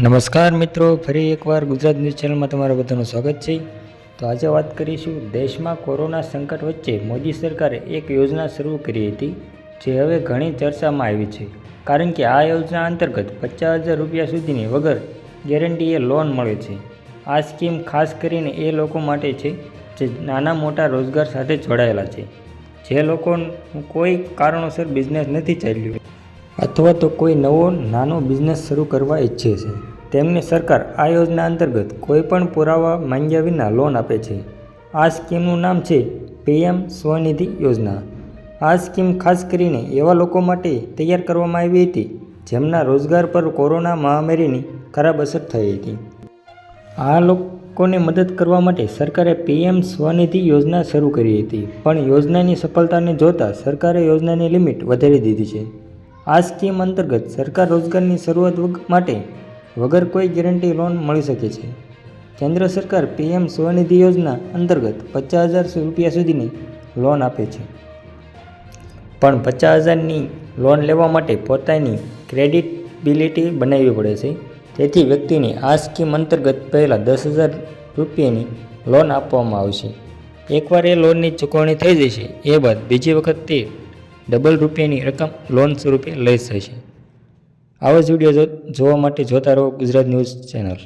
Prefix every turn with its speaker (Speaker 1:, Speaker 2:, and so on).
Speaker 1: નમસ્કાર મિત્રો, ફરી એકવાર ગુજરાત ન્યૂઝ ચેનલમાં તમારા બધાનું સ્વાગત છે. તો આજે વાત કરીશું દેશમાં કોરોના સંકટ વચ્ચે મોદી સરકારે એક યોજના શરૂ કરી હતી, જે હવે ઘણી ચર્ચામાં આવી છે. કારણ કે આ યોજના અંતર્ગત પચાસ હજાર રૂપિયા સુધીની વગર ગેરંટીએ લોન મળે છે. આ સ્કીમ ખાસ કરીને એ લોકો માટે છે, જે નાના મોટા રોજગાર સાથે જોડાયેલા છે. જે લોકોનું કોઈ કારણોસર બિઝનેસ નથી ચાલ્યું. અથવા તો કોઈ નવો, નાનો બિઝનેસ શરૂ કરવા ઈચ્છે છે. તેમને સરકાર આ યોજના અંતર્ગત કોઈપણ પુરાવા માંગ્યા વિના લોન આપે છે. આ સ્કીમનું નામ છે પીએમ સ્વનિધિ યોજના. આ સ્કીમ ખાસ કરીને એવા લોકો માટે તૈયાર કરવામાં આવી હતી, જેમના રોજગાર પર કોરોના મહામારીની ખરાબ અસર થઈ હતી. આ લોકોને મદદ કરવા માટે સરકારે પીએમ સ્વનિધિ યોજના શરૂ કરી હતી, પણ યોજનાની સફળતાને જોતા સરકારે યોજનાની લિમિટ વધારી દીધી છે. આ સ્કીમ અંતર્ગત સરકાર રોજગારની શરૂઆત માટે વગર કોઈ ગેરંટી લોન મળી શકે છે. કેન્દ્ર સરકાર પીએમ સ્વનિધિ યોજના અંતર્ગત પચાસ હજાર રૂપિયા સુધીની લોન આપે છે. પણ પચાસ હજારની લોન લેવા માટે પોતાની ક્રેડિટબિલિટી બનાવવી પડે છે. તેથી વ્યક્તિને આ સ્કીમ અંતર્ગત પહેલાં દસ હજાર રૂપિયાની લોન આપવામાં આવશે. એકવાર એ લોનની ચૂકવણી થઈ જશે, એ બાદ બીજી વખત તે ડબલ રૂપિયાની રકમ લોન સ્વરૂપે લઈ જશે આવા જ વીડિયો જોવા માટે જોતા રહો ગુજરાત ન્યૂઝ ચેનલ.